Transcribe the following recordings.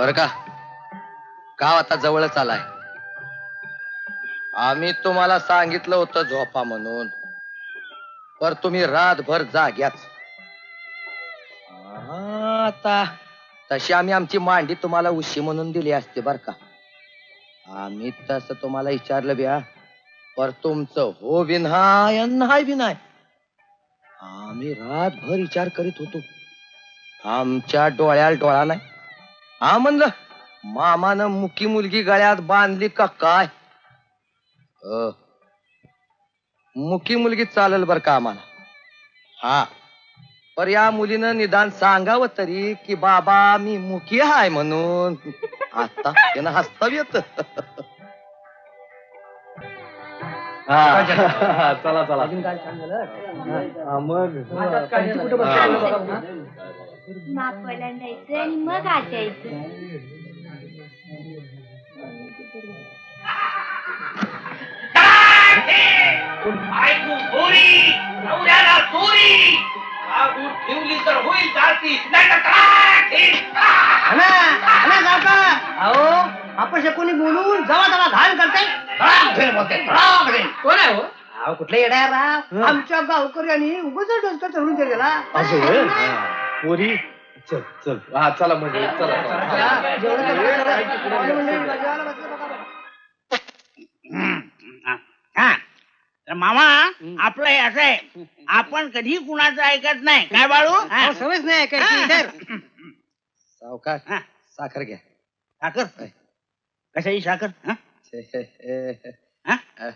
बर का? गाव आता जवळच आलाय. आम्ही तुम्हाला सांगितलं होतं झोपा म्हणून. पर तुम्ही रातभर जाग्याच आता तशी आम्ही आमची मांडी तुम्हाला उशी म्हणून दिली असते बर का? आम्ही तसं तुम्हाला विचारलं बिया पर तुमचं हो विनाय नाही विनाय आम्ही रातभर विचार करीत होतो. आमच्या डोळ्याला डोळा नाही. हा म्हणलं मामानं मुकी मुलगी गळ्यात बांधली का काय? अ, मुकी मुलगी चालेल बर का आम्हाला? हा पर या मुलीनं निदान सांगावं तरी की बाबा मी मुकी हाय म्हणून. आता त्यानं हसता बी येत चला चला. मग. माप ओलांडायचं आणि मग आत यायचं बायको चोरी नवऱ्याला चोरी. आगूर ठेवली तर होईल जाती नाही तर तडाखी. अहो आपण कोणी बोलून जवा जवा घाण करते बोलते. कोण आहे हो? अहो कुठले येणार राव आमच्या गावकऱ्यांनी उगाच डोसका चढून गेलेला. असं होय? पोरी चल चल हा चला म्हणजे चला. हा तर मामा आपलं हे असं आहे आपण कधी कुणाचं ऐकत नाही काय बाळू हा? अहो, सवयच नाही इधर. सावकार हा. साखर घ्या साखर कशाची साखर हा? हा?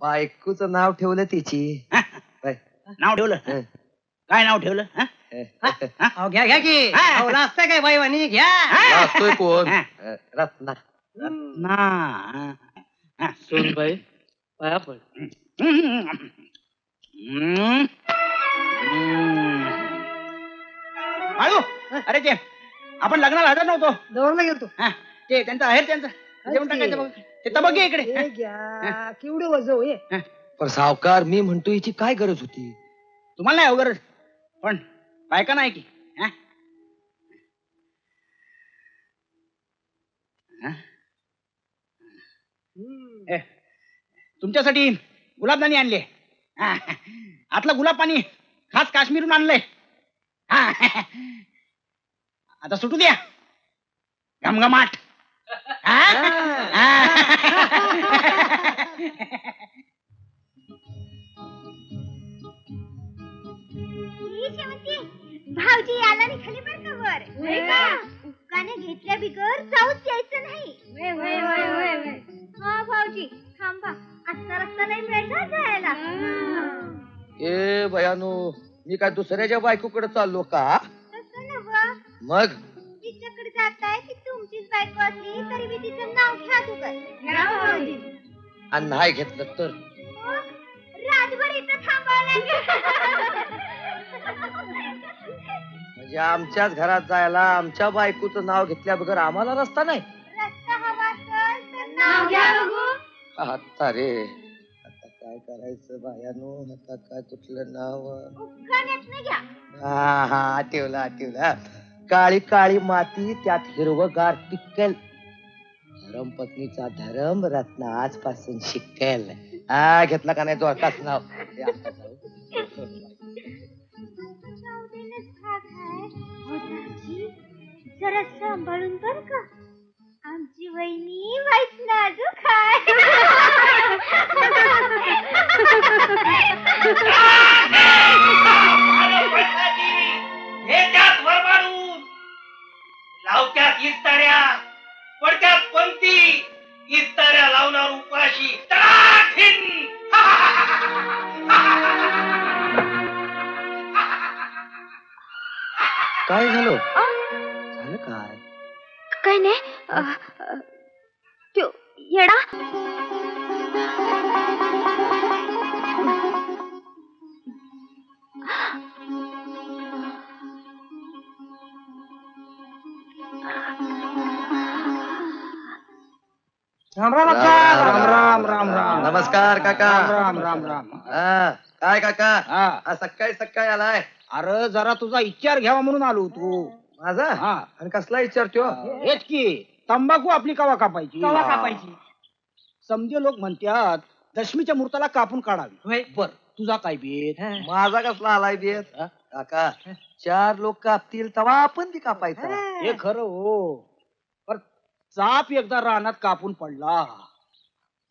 बायकोच नाव ठेवलं तिची हा? बाय. नाव ठेवलं हं. काय नाव ठेवलं हा? अहो, घ्या घ्या की. हा. अहो, नाचताय काय बाईवानी घ्या. वाचतोय कोण? हा. अ, रत्ना. ना हा. हा. सोनबाई पाया पड. हम्म. हम्म. हम्म. बाळू अरे ते आपण लग्नाला हजर नव्हतो. जवळला गेलतो. हा, ते त्यांचं आहे त्यांचं. जेवण टाकायचं बघ. ते तबक इकडे. हे घ्या. केवढे वज हो. हे. पण सावकार मी म्हणतो हिची काय गरज होती? तुम्हाला नाही अवघड. पण बायका नाही की हा? हा? ए, तुमच्यासाठी गुलाबदानी आणले हा. आतलं गुलाब पाणी खास काश्मीरून आणलंय हा. आता सुटू द्या घमघमाट हा? हा. ही शेवंती, भाऊजी याला निघाली बर का वर? घेतल्या बिगर जाऊच यायचं नाही. हा भाऊजी थांबा. आत्ता रस्ता नाही मिळायचा जायला. ए भयानो मी काय दुसऱ्याच्या बायकोकडे चाललो का? तसं नव्ह. मग? तिच्याकडे जाताय ती तुमचीच बायको असली तरी मी तिचं नाव घ्या तू भाऊजी. आणि नाही घेतलं तर? इथं थांबावं लागेल. म्हणजे आमच्याच घरात जायला आमच्या बायकोचं नाव घेतल्या बगर आम्हाला रस्ता नाही. रस्ता हवा असेल तर नाव घ्या बघू. आता रे आता काय करायचं बायानो आता काय कुठलं नाव? घ्या. हा हा आठवलं आठवलं. काळी काळी माती त्यात हिरवगार पिक्कल. धरमपत्नीचा धरम रत्न आजपासून शिकेल. हा घेतला का नाही जोरकाच नाव? जरा सांभाळून बर का? आमची वहिनी वाईट नाजूक त्यात वरबाडून लावत्यात इस्ताऱ्या पडत्यात पंक्ती इस्ताऱ्या लावणार उपाशी तडाखीन. काय झालं? काय? काय नाही येडा. राम राम अक्का. राम, राम, राम, राम. नमस्कार काका. राम राम राम हा, काय काका? हा. आज सकाळी सकाळी आलाय. अरे जरा तुझा विचार घ्यावा म्हणून आलो तू माझा? हा. आणि कसला विचारतो हेच की तंबाखू आपली कवा कापायची? कवा कापायची? समजे लोक म्हणतात दशमीच्या मुहूर्ताला कापून काढावी. होय. बर तुझा काय बेत? माझा कसला आलाय बेत? हा? काका चार लोक कापतील तेव्हा आपण ती कापायचा. हे. खरं हो. पर चाप एकदा रानात कापून पडला.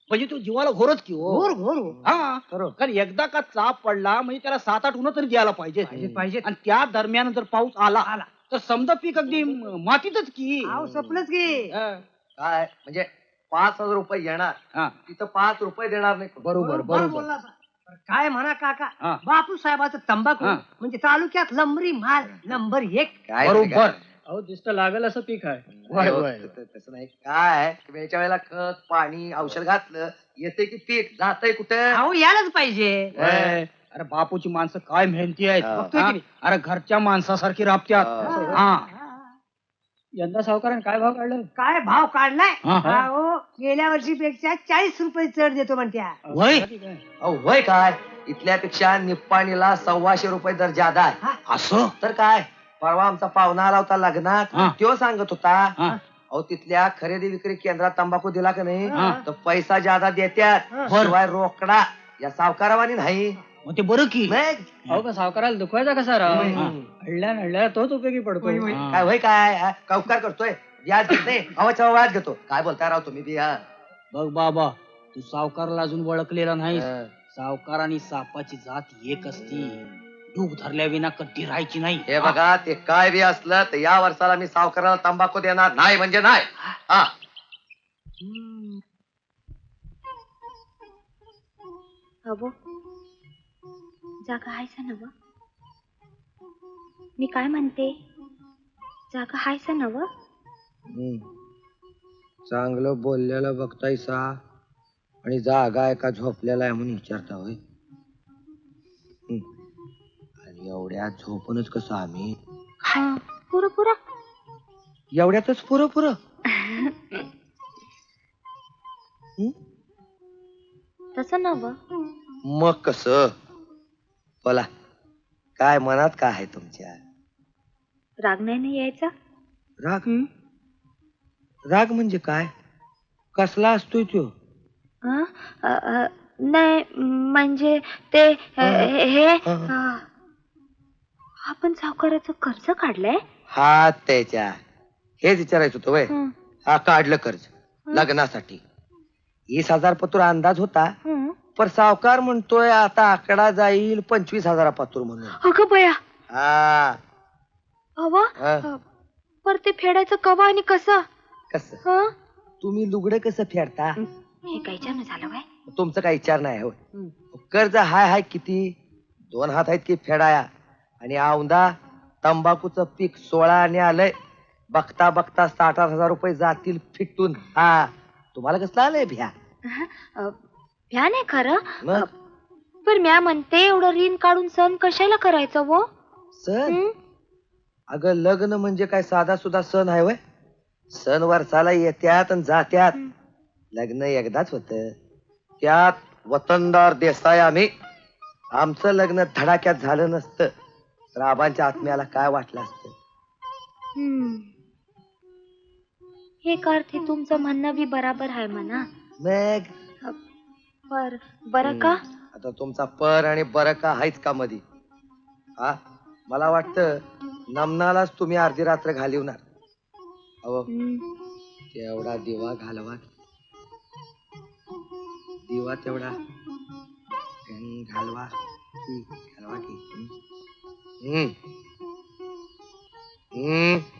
म्हणजे तो जीवाला घोरच की हो. घोर घोर हो. हा. खरं. कारण एकदा का चाप पडला म्हणजे त्याला सात आठ उन्हा तरी द्यायला पाहिजे पाहिजे पाहिजे आणि त्या दरम्यान जर पाऊस आला आला. तर समजा पीक अगदी मातीतच की आव सपलंच की हा. काय म्हणजे पाच हजार रुपये येणार हा. तिथं पाच रुपये देणार नाही कोण. बरोबर बरोबर बोलला बा. काय म्हणा काका हा. बापू साहेबाचं तंबाखू हा. म्हणजे तालुक्यात लंबरी माल नंबर एक काय बरोबर अहो दिसतं लागल असं पीक आहे होय, हो, होय. त- त- तसं नाही काय की वेळच्या वेळेला खत पाणी औषध घातलं येते की पीक जातंय कुठं अहो यायलाच पाहिजे होय. अरे बापूची माणसं काय मेहनती आहेत हा. बघतोय की नाही? अरे घरच्या माणसासारखी राबत्यात. हा. हा. यंदा सावकाराने काय भाव काढला? काय भाव काढलाय? हा, हा. अहो गेल्या वर्षीपेक्षा चाळीस रुपये चढ देतो म्हणत्या. वय? अहो होय काय? इथल्यापेक्षा निप्पाणीला सव्वाशे रुपये दर जादा आहे. असं? तर काय? परवा आमचा पाहुणा आला होता लग्नात. हा. तो सांगत होता हा. अहो तिथल्या खरेदी विक्री केंद्रात तंबाखू दिला का नाही? हा. तर पैसा जादा देत्यात. हा. शिवाय रोकडा. या सावकारावानी नाही. मग ते बरं की. मग? अहो का सावकाराला दुखवायचा कसा राव? हा. हडल्या नडल्या तोच उपयोगी पडतो. हा. काय होय काय? हा? का उपकार करतोय. व्याज घेत नाही हवाच्या व्याज घेतो. काय बोलताय राव तुम्ही बी हा? बघ बाबा तू सावकाराला अजून ओळखलेला नाही हा. सावकार आणि सापाची जात एक असती. डूक धरल्या विना कधी राहायची नाही. हे बघा ते काय बी असलं तर या वर्षाला मी सावकाराला तंबाखू देणार नाही म्हणजे नाही. हा. अबो जागा हायसा नव? मी काय म्हणते? जागा हायसा नव. चांगलं बोललेलं बघतायसा आणि जागा आहे का झोपलेला आहे म्हणून विचारता होय. आणि एवढ्या झोपूनच कसं आम्ही? हा पुरं पुरं. एवढ्यातच पुरं पुरं. तसं नव? मग कस? बोला. काय मनात काय आहे तुमच्या? राग नाही ना यायचा? राग? राग म्हणजे काय? कसला असतोय तो? हं? अ, अ, नाही म्हणजे ते अ, हे. अ, आपण सावकाराचं कर्ज काढलंय? हा त्याच्या. हेच विचारायचं होतं वय. हं, हा काढलं कर्ज. लग्नासाठी. वीस हजार पत्र अंदाज होता. हं. पण सावकार म्हणतोय आता आकडा जाईल पंचवीस हजार पातूर म्हणून. अगं बया. हा. अवा हा. पर ते फेडायचं कवा आणि कसं? कस? हं? तुम्ही लुगडं कसं फेडता? हे झालं काय तुमचं काही विचार नाही होय. कर्ज हाय हाय किती? दोन हात आहेत की फेडाया? आणि औंदा तंबाखूचं पीक सोळा आणि आलंय. बघता बघता साठ आठ हजार रुपये जातील फिटून. हा. तुम्हाला कसलं आलंय भ्या अ, भ्या नाही खरं? मग? पण म्या म्हणते एवढं ऋण काढून सण कशाला करायचं वो? सण? हं? अगं लग्न म्हणजे काय साधा सुद्धा सण आहे वय? सण वर्षाला येत्यात आणि जात्यात. लग्न एकदाच होत. त्यात वतनदार देसाई आम्ही. आमचं लग्न धडाक्यात झालं नसतं. तर आबांच्या आत्म्याला काय वाटलं असतं? हं. हे अर्थी तुमचं म्हणणं बी बराबर आहे म्हणा. मग? बर बरं का? आता तुमचा पर आणि बर का आहेच का मधी? हा? मला वाटतं नमनालाच तुम्ही अर्धी रात्र घालिवणार. अहो तेवढा दिवा घालवा. की. दिवा तेवढा घालवा की घालवा की. हम्म. हम्म.